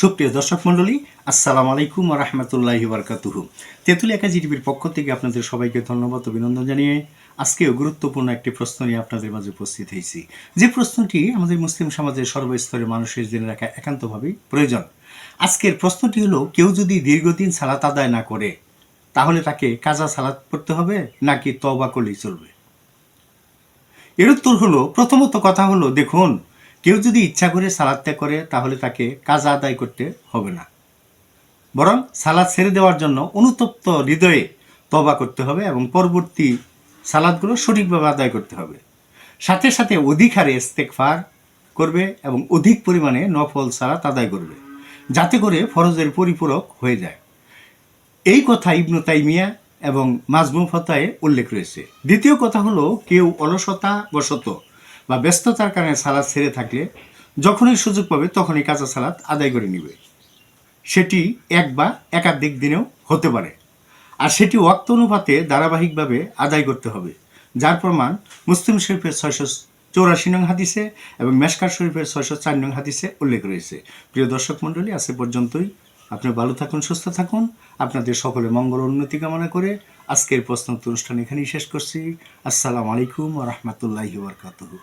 সুপ্রিয় দর্শক মণ্ডলী, আসসালামু আলাইকুম রহমতুল্লাহি বারকাতুহু। তেঁতুল একাজি টিভির পক্ষ থেকে আপনাদের সবাইকে ধন্যবাদ, অভিনন্দন জানিয়ে আজকেও গুরুত্বপূর্ণ একটি প্রশ্ন নিয়ে আপনাদের মাঝে উপস্থিত হয়েছি। যে প্রশ্নটি আমাদের মুসলিম সমাজের সর্বস্তরের মানুষের জেনে রাখা একান্তভাবেই প্রয়োজন। আজকের প্রশ্নটি হলো, কেউ যদি দীর্ঘদিন সালাত আদায় না করে, তাহলে তাকে কাজা সালাত পড়তে হবে নাকি তওবা করলেই চলবে? এর উত্তর হলো, প্রথমত কথা হলো, দেখুন কেউ যদি ইচ্ছা করে সালাদ ত্যাগ করে, তাহলে তাকে কাজ আদায় করতে হবে না। বরং সালাদ ছেড়ে দেওয়ার জন্য অনুতপ্ত হৃদয়ে তবা করতে হবে এবং পরবর্তী সালাদগুলো সঠিকভাবে আদায় করতে হবে। সাথে সাথে অধিক হারে ইস্তেকফার করবে এবং অধিক পরিমাণে নফল সালাত আদায় করবে, যাতে করে ফরজের পরিপূরক হয়ে যায়। এই কথা ইবনু তাইমিয়া এবং মাজমু ফতায় উল্লেখ রয়েছে। দ্বিতীয় কথা হলো, কেউ অলসতা বশত বা ব্যস্ততার কারণে সালাদ ছেড়ে থাকলে যখনই সুযোগ পাবে তখনই কাঁচা সালাদ আদায় করে নিবে। সেটি এক বা একাধিক দিনেও হতে পারে। আর সেটি ওয়াক্ত অনুপাতে ধারাবাহিকভাবে আদায় করতে হবে, যার প্রমাণ মুসলিম শরীফের ছয়শো চৌরাশি নং হাদিসে এবং মেশকার শরীফের ছয়শো চার নং হাদিসে উল্লেখ রয়েছে। প্রিয় দর্শক মণ্ডলী, আজ পর্যন্তই। আপনি ভালো থাকুন, সুস্থ থাকুন। আপনাদের সকলে মঙ্গল উন্নতি কামনা করে আজকের প্রশ্ন অনুষ্ঠান এখানেই শেষ করছি। আসসালামু আলাইকুম রহমতুল্লাহি বরকাতুহু।